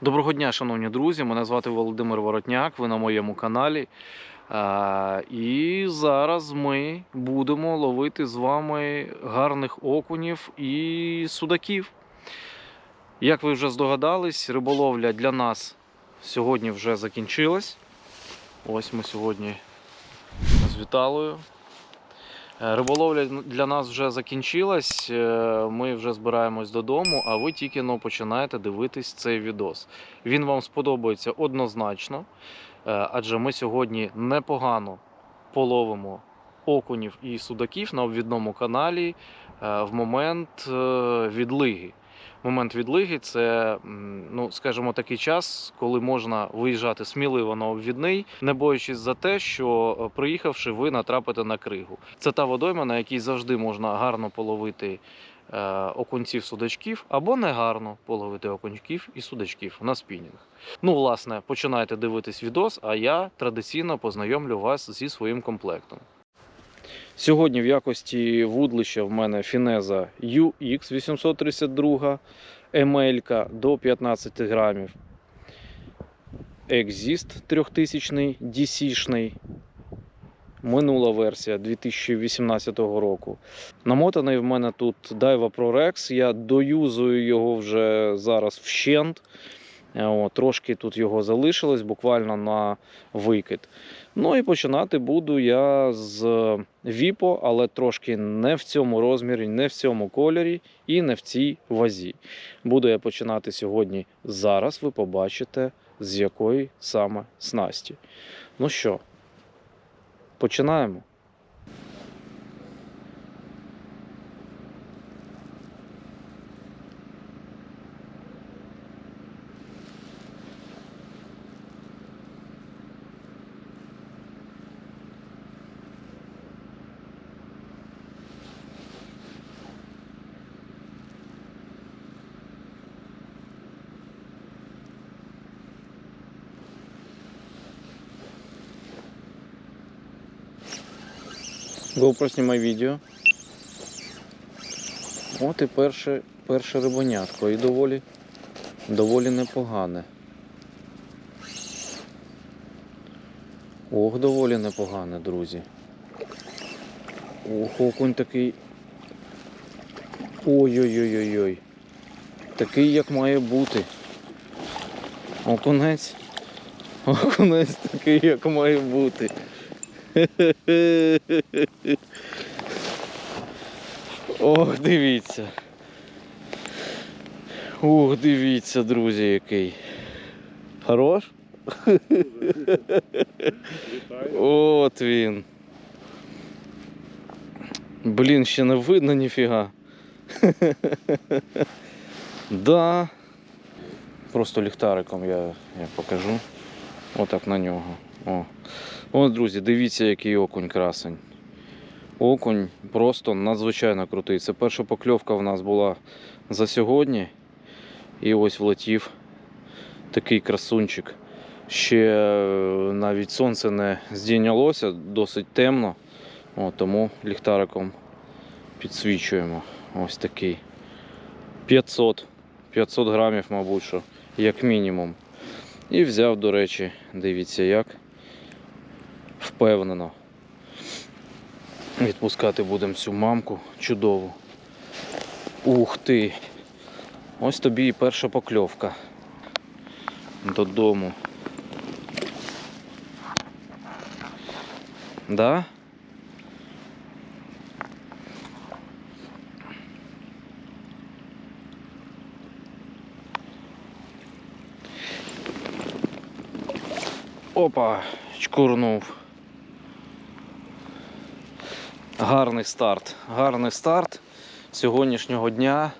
Доброго дня, шановні друзі. Мене звати Володимир Воротняк. Ви на моєму каналі. І зараз ми будемо ловити з вами гарних окунів і судаків. Як ви вже здогадались, риболовля для нас сьогодні вже закінчилась. Ось ми сьогодні з Віталою. Е, Риболовля для нас вже закінчилась. е, Ми вже збираємось додому, а ви тільки но починаєте дивитись цей відос. Він вам сподобається однозначно, е, адже ми сьогодні непогано половимо окунів і судаків на обвідному каналі в момент відлиги. Момент відлиги це, ну скажімо, такий час, коли можна виїжджати сміливо на обвідний, не боячись за те, що е, приїхавши, ви натрапите на кригу. Це та водойма, на якій завжди можна гарно половити е, окунців судачків, або не гарно половити окуньків і судачків на спінінг. Ну, власне, починайте дивитись відос, а я традиційно познайомлю вас зі своїм комплектом. Сьогодні в якості вудлища в мене фінеза UX 832 ML до 15 грамів. Exist 3000 DC-шний. Минула версія 2018 року. Намотаний в мене тут Daiwa Pro Я доюзую його вже зараз вщент. Е, О, трошки тут його залишилось, буквально на викид. Ну і починати буду я з Віпо, але трошки не в цьому розмірі, не в цьому кольорі і не в цій вазі. Буду я починати сьогодні зараз. Ви побачите, з якої саме снасті. Ну що, починаємо. GoPro знімай відео. От і перше, перше рибонятко. І доволі, доволі непогане. Ох, доволі непогане, друзі. Ох, окунь такий. Ой-ой-ой-ой-ой. Такий, як має бути. Окунець. Окунець такий, як має бути. Ох, дивіться. Ух, дивіться, друзі, який. Хорош? От він. Блін, ще не видно ніфіга. да. Просто ліхтариком я, я покажу. Отак на нього. О. О, друзі, дивіться, який окунь красень. Окунь просто надзвичайно крутий. Це перша покльовка в нас була за сьогодні. І ось влетів такий красунчик. Ще е, навіть сонце не здійнялося, досить темно. О, тому ліхтариком підсвічуємо. Ось такий. 500. 500 грамів, мабуть, що, як мінімум. І взяв, до речі, дивіться як. Впевнено. Відпускати будемо цю мамку чудову. Ух ти! Ось тобі і перша покльовка. Додому. Да? Опа, чкурнув. Гарний старт. Гарний старт сьогоднішнього дня.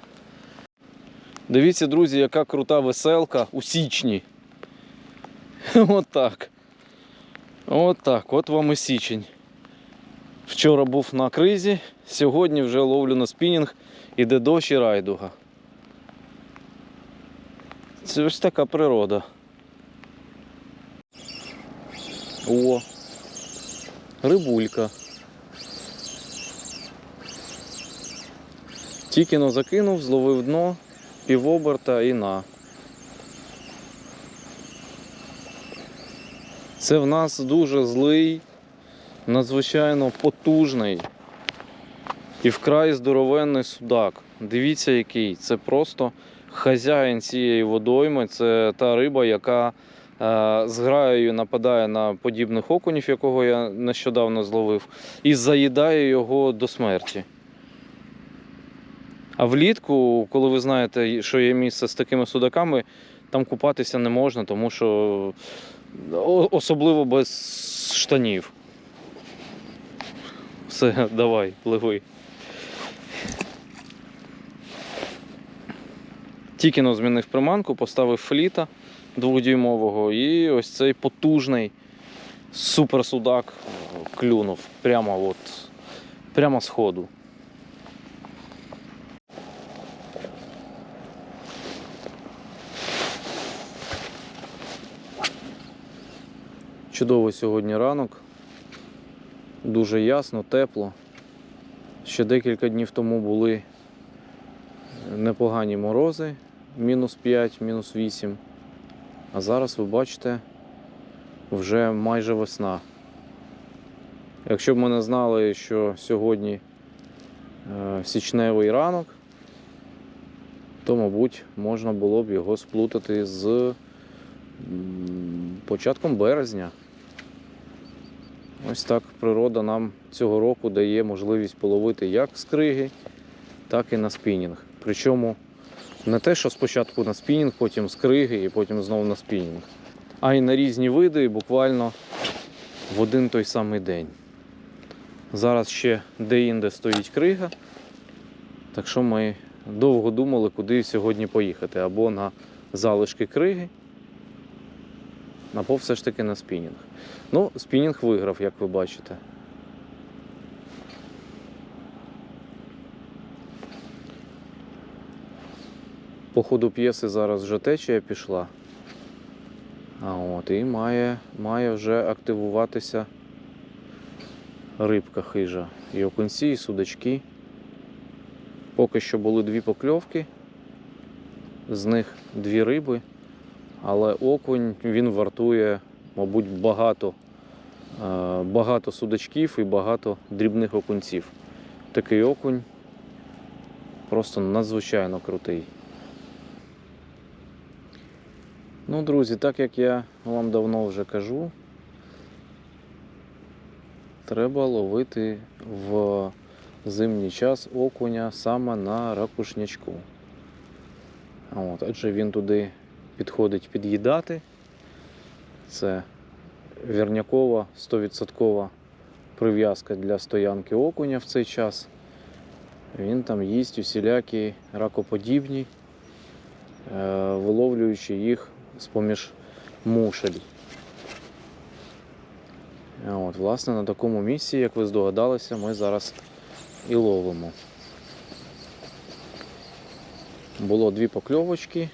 Дивіться, друзі, яка крута веселка у січні. Отак. Отак. От вам і січень. Вчора був на кризі, сьогодні вже ловлю на спінінг, іде дощ і райдуга. Це ось така природа. О, рибулька. Тільки закинув, зловив дно, півоберта і на. Це в нас дуже злий, надзвичайно потужний і вкрай здоровенний судак. Дивіться, який це просто хазяїн цієї водойми, це та риба, яка з граєю нападає на подібних окунів, якого я нещодавно зловив, і заїдає його до смерті. А влітку, коли ви знаєте, що є місце з такими судаками, там купатися не можна, тому що особливо без штанів. Все, давай, пливи. Тільки но змінив приманку, поставив фліта двохдюймового і ось цей потужний суперсудак клюнув прямо от, прямо з ходу. Чудовий сьогодні ранок. Дуже ясно, тепло. Ще декілька днів тому були непогані морози, мінус 5, мінус 8. А зараз ви бачите вже майже весна. Якщо б ми не знали, що сьогодні е, січневий ранок, то, мабуть, можна було б його сплутати з початком березня. Ось так природа нам цього року дає можливість половити як з криги, так і на спінінг. Причому не те, що спочатку на спінінг, потім з криги і потім знову на спінінг, а й на різні види, буквально в один той самий день. Зараз ще де-інде стоїть крига, так що ми довго думали, куди сьогодні поїхати. Або на залишки криги, або все ж таки на спінінг. Ну, спінінг виграв, як ви бачите. По ходу п'єси зараз вже течія пішла. А от, і має, має вже активуватися рибка хижа. І окунці, і судачки. Поки що були дві покльовки, з них дві риби, але окунь він вартує, мабуть, багато, е, багато судачків і багато дрібних окунців. Такий окунь просто надзвичайно крутий. Ну, друзі, так як я вам давно вже кажу, треба ловити в зимній час окуня саме на ракушнячку. От, адже він туди підходить під'їдати. Це вірнякова 100% прив'язка для стоянки окуня в цей час. Він там їсть усілякі ракоподібні, е, виловлюючи їх з-поміж мушель. От, власне, на такому місці, як ви здогадалися, ми зараз і ловимо. Було дві покльовочки,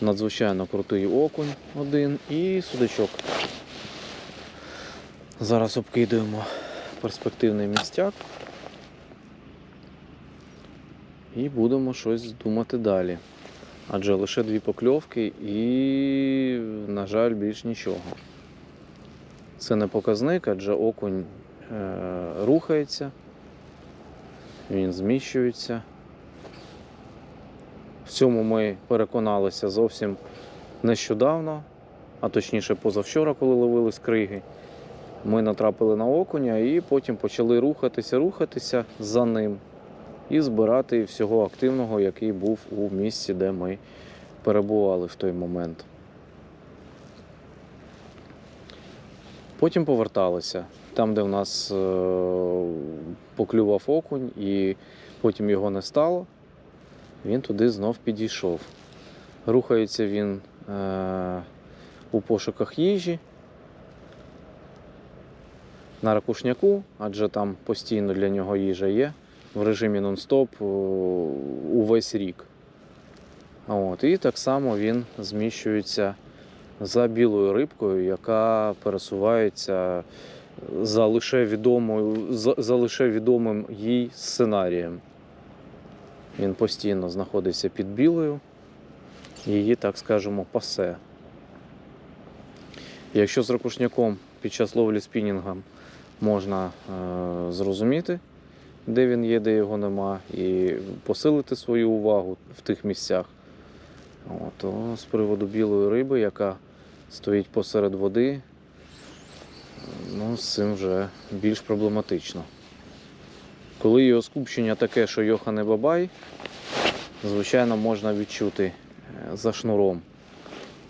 надзвичайно крутий окунь один і судачок. Зараз обкидуємо перспективний містяк і будемо щось думати далі. Адже лише дві покльовки і, на жаль, більш нічого. Це не показник, адже окунь е, рухається, він зміщується. В цьому ми переконалися зовсім нещодавно, а точніше позавчора, коли ловили з криги. Ми натрапили на окуня і потім почали рухатися, рухатися за ним і збирати всього активного, який був у місці, де ми перебували в той момент. Потім поверталися там, де в нас е, поклював окунь, і потім його не стало. Він туди знов підійшов. Рухається він е, у пошуках їжі на ракушняку, адже там постійно для нього їжа є в режимі нон-стоп увесь рік. От, і так само він зміщується за білою рибкою, яка пересувається за лише, відомою, за, за лише відомим їй сценарієм. Він постійно знаходиться під білою, її, так скажемо, пасе. Якщо з ракушняком під час ловлі спінінгом можна е, зрозуміти, де він є, де його нема, і посилити свою увагу в тих місцях, О, то з приводу білої риби, яка стоїть посеред води, ну, з цим вже більш проблематично. Коли його скупчення таке, що Йоха не бабай, звичайно, можна відчути е, за шнуром.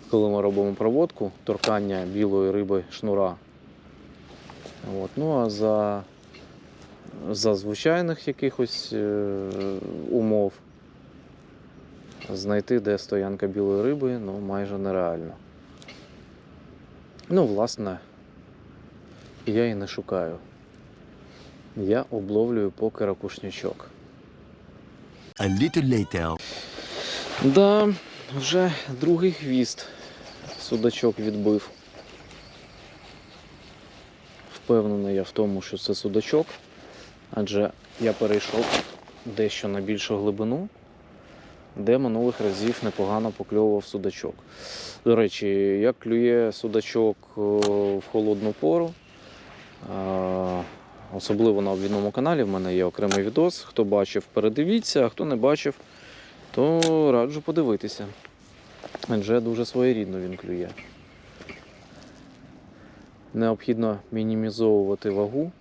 Коли ми робимо проводку, торкання білої риби шнура. От. Ну а за, за звичайних якихось е, умов знайти, де стоянка білої риби, ну майже нереально. Ну, власне, я і не шукаю. Я обловлюю поки ракушнячок. A little later. Да, вже другий хвіст судачок відбив. Впевнений я в тому, що це судачок, адже я перейшов дещо на більшу глибину, де минулих разів непогано покльовував судачок. До речі, як клює судачок в холодну пору, особливо на обвідному каналі, в мене є окремий відос. Хто бачив, передивіться, а хто не бачив, то раджу подивитися. Адже дуже своєрідно він клює. Необхідно мінімізовувати вагу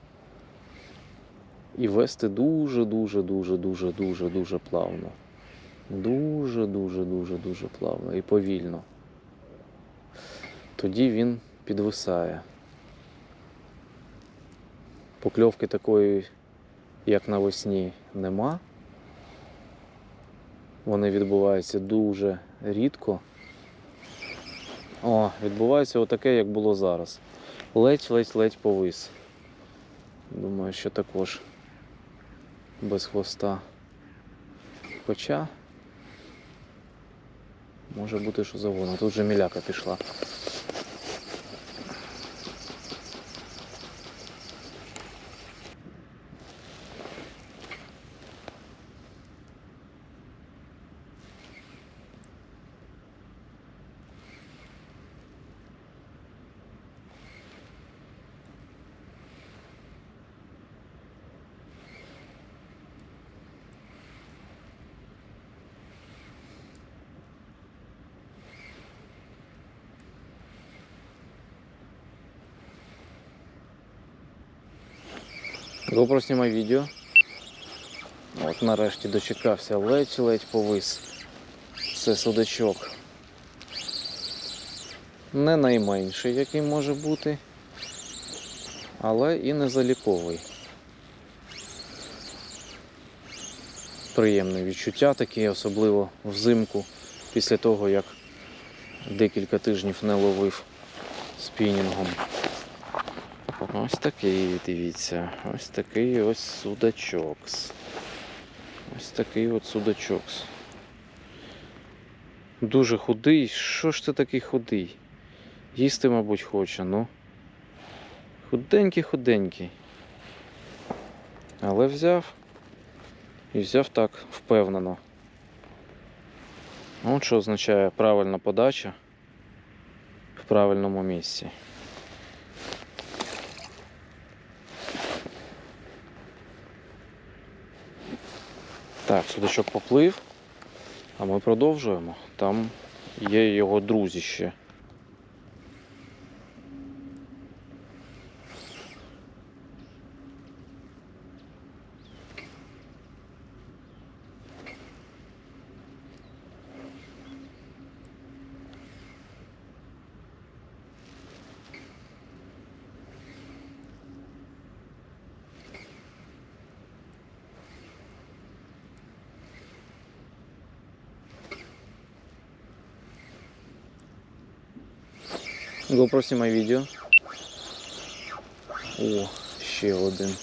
і вести дуже, дуже, дуже, дуже, дуже, дуже плавно. Дуже, дуже, дуже, дуже плавно і повільно. Тоді він підвисає. Покльовки такої, як навесні, нема. Вони відбуваються дуже рідко. О, відбувається отаке, як було зараз. Ледь-ледь-ледь повис. Думаю, що також без хвоста. Хоча може бути що завгодно. Тут вже міляка пішла. GoPro знімай відео. От нарешті дочекався, ледь-ледь повис. Це судачок. Не найменший, який може бути, але і не заліковий. Приємне відчуття таке, особливо взимку, після того, як декілька тижнів не ловив спінінгом. Ось такий, дивіться, ось такий ось судачокс. Ось такий от судачокс. Дуже худий. Що ж це такий худий? Їсти, мабуть, хоче, ну. Худенький, худенький. Але взяв. І взяв так впевнено. От що означає правильна подача в правильному місці. Так, судачок поплив, а ми продовжуємо. Там є його друзі ще. GoPro знімай відео. О, ще один.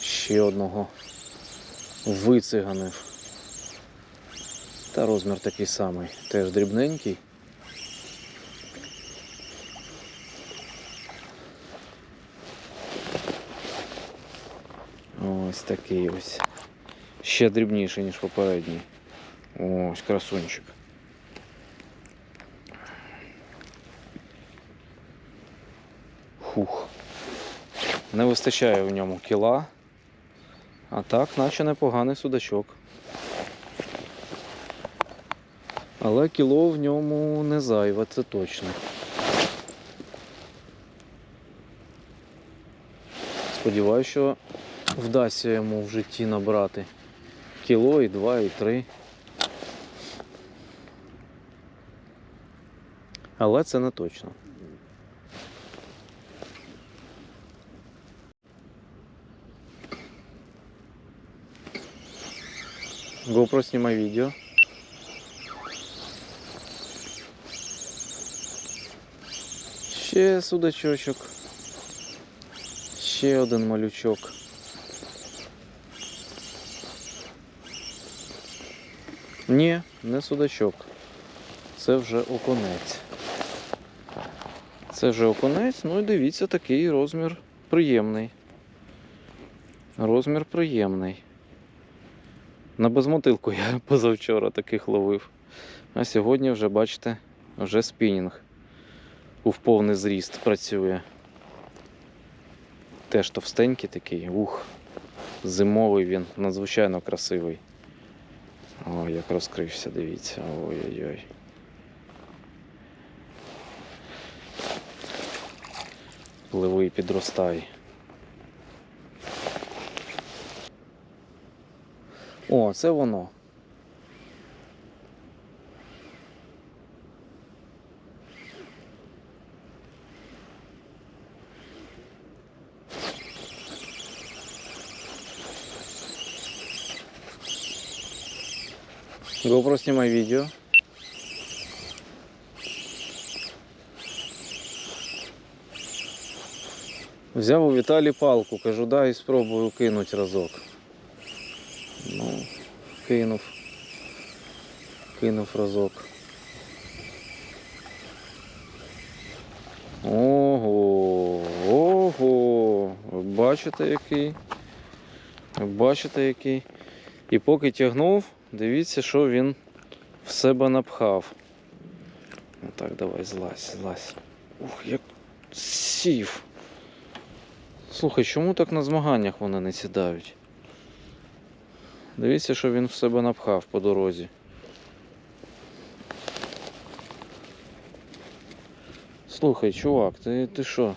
Ще одного вициганив. Та розмір такий самий, теж дрібненький. Ось такий ось. Ще дрібніший, ніж попередній. Ось красунчик. Не вистачає в ньому кіла. А так, наче непоганий судачок. Але кіло в ньому не зайве, це точно. Сподіваюсь, що вдасться йому в житті набрати кіло і два, і три. Але це не точно. GoPro снимай видео. Ще судачочок. Ще один малючок. Ні, не судачок. Це вже окунець. Це вже окунець, ну і дивіться, такий розмір приємний. Розмір приємний. На безмотилку я позавчора таких ловив. А сьогодні вже, бачите, вже спінінг у повний зріст працює. Теж товстенький такий, ух, зимовий він, надзвичайно красивий. Ой, як розкрився, дивіться. Ой-ой-ой. Пливи і підростай. О, це воно. GoPro снимай видео. Взяв у Віталі палку, кажу, дай спробую кинуть разок. Ну, кинув. Кинув разок. Ого, ого. Ви Бачите який? Ви Бачите який? І поки тягнув, дивіться, що він в себе напхав. Ну так, давай, злазь, злазь. Ух, як сів. Слухай, чому так на змаганнях вони не сідають? Дивіться, що він в себе напхав по дорозі. Слухай, чувак, ти, ти що?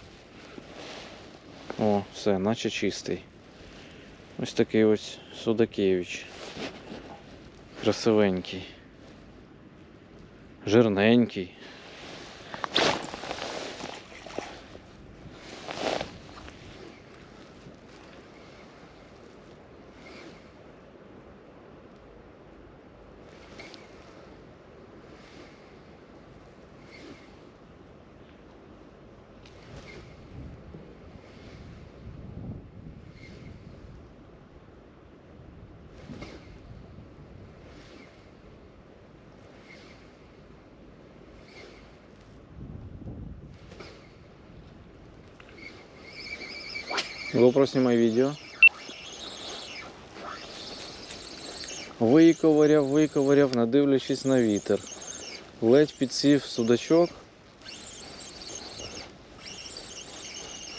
О, все, наче чистий. Ось такий ось Судакевич. Красивенький. Жирненький. GoPro снимай видео. Виковиряв, виковиряв, надивлячись на вітер. Ледь підсів судачок.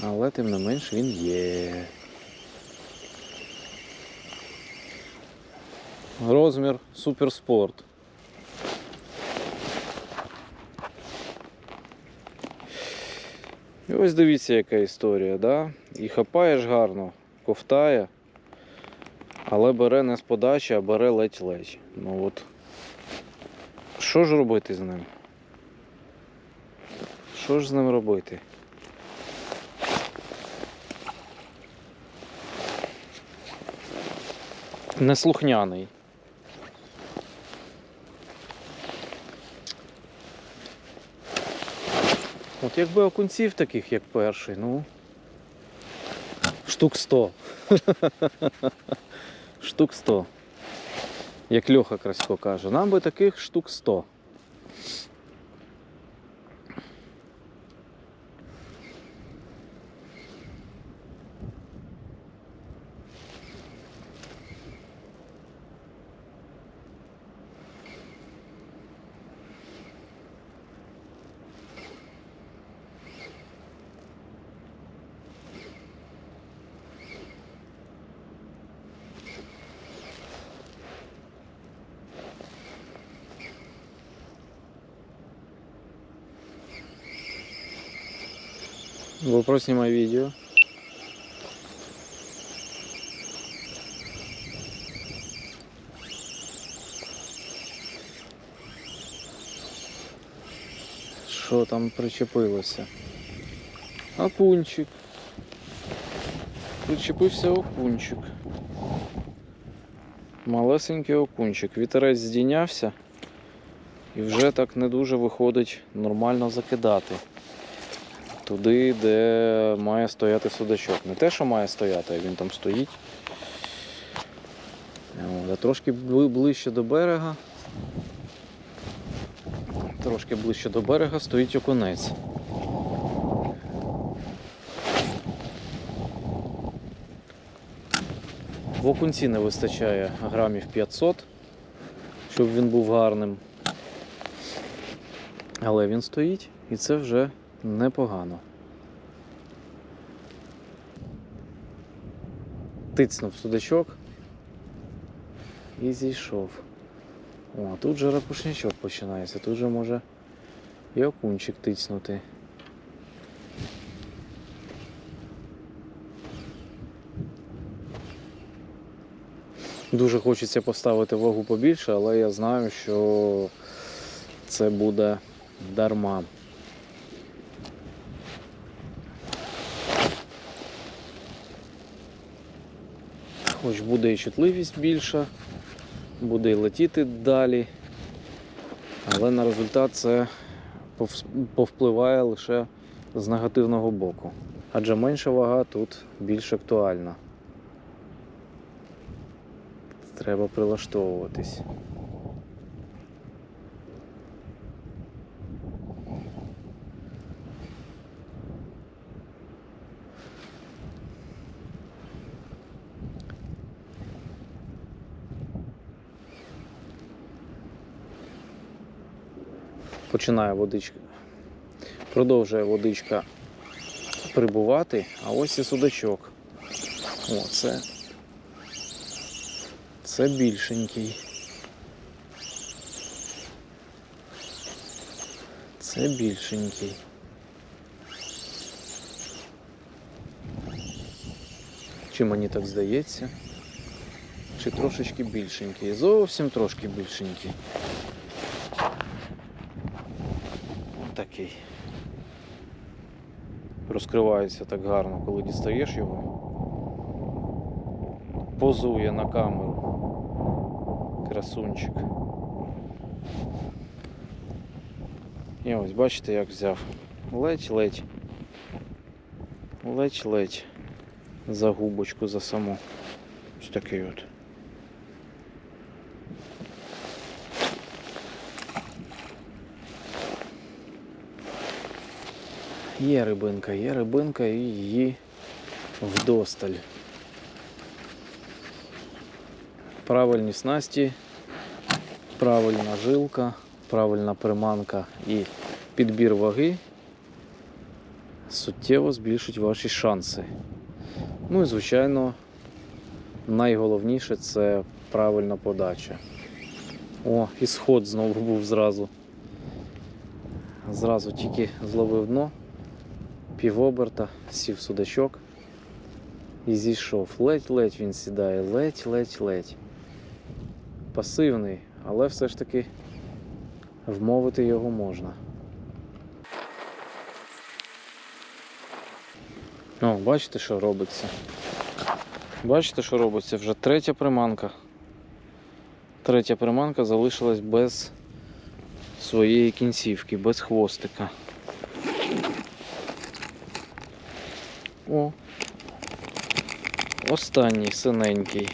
Але тим не менш він є. Розмір суперспорт. І ось дивіться, яка історія, да? І хапаєш гарно, ковтає, але бере не з подачі, а бере ледь-ледь. Ну от. Що ж робити з ним? Що ж з ним робити? Неслухняний. От якби окунців таких, як перший, ну. Штук 100. штук 100. Як Льоха Красько каже, нам би таких штук 100. GoPro снимай видео. Що там причепилося? Окунчик. Причепився окунчик. Малесенький окунчик. Вітерець здійнявся і вже так не дуже виходить нормально закидати туди, де має стояти судачок. Не те, що має стояти, а він там стоїть. А трошки бли- ближче до берега. Трошки ближче до берега стоїть окунець. В окунці не вистачає грамів 500, щоб він був гарним. Але він стоїть і це вже непогано. Тицнув судачок і зійшов. О, тут же ракушнячок починається, тут же може і окунчик тицнути. Дуже хочеться поставити вагу побільше, але я знаю, що це буде дарма. Хоч буде і чутливість більша, буде і летіти далі, але на результат це повпливає лише з негативного боку. Адже менша вага тут більш актуальна. Треба прилаштовуватись. Починає водичка. Продовжує водичка прибувати, а ось і судачок. О, це. Це більшенький. Це більшенький. Чи мені так здається? Чи трошечки більшенький? Зовсім трошки більшенький. Такий. Розкривається так гарно, коли дістаєш його. Позує на камеру. Красунчик. І ось бачите, як взяв. Ледь-ледь. Ледь-ледь. За губочку, за саму. Ось такий от. Є рибинка, є рибинка і її вдосталь. Правильні снасті, правильна жилка, правильна приманка і підбір ваги суттєво збільшить ваші шанси. Ну і звичайно, найголовніше це правильна подача. О, і сход знову був зразу. Зразу тільки зловив дно, півоберта, сів судачок і зійшов. Ледь-ледь він сідає, ледь-ледь-ледь. Пасивний, але все ж таки вмовити його можна. О, бачите, що робиться? Бачите, що робиться? Вже третя приманка. Третя приманка залишилась без своєї кінцівки, без хвостика. О. Останній синенький.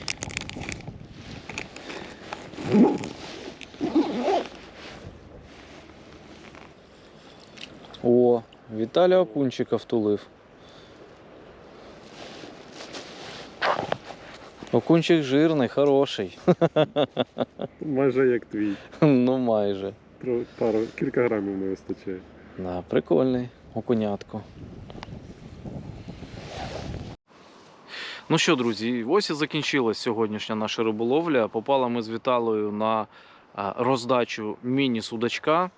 О, Віталя Окунчика втулив. Окунчик жирний, хороший. Майже як твій. ну майже. Пару кілька грамів не вистачає. Да, прикольний окунятко. Ну що, друзі, ось і закінчилась сьогоднішня наша риболовля. Попали ми з Віталою на роздачу міні-судачка.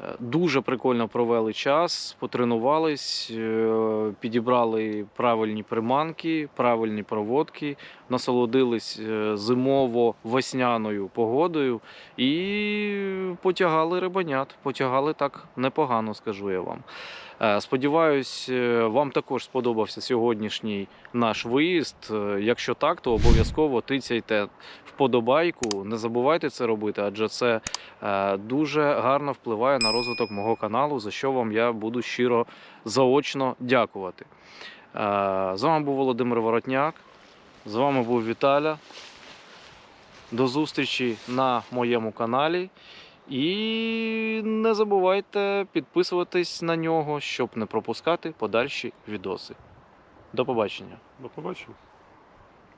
Е, Дуже прикольно провели час, потренувались, е, підібрали правильні приманки, правильні проводки, насолодились е, зимово-весняною погодою і потягали рибанят. Потягали так непогано, скажу я вам. Е, Сподіваюсь, е, вам також сподобався сьогоднішній наш виїзд. Е, Якщо так, то обов'язково тицяйте вподобайку. Не забувайте це робити, адже це дуже гарно впливає на розвиток мого каналу, за що вам я буду щиро заочно дякувати. З вами був Володимир Воротняк. З вами був Віталя. До зустрічі на моєму каналі. І не забувайте підписуватись на нього, щоб не пропускати подальші відоси. До побачення. До побачення.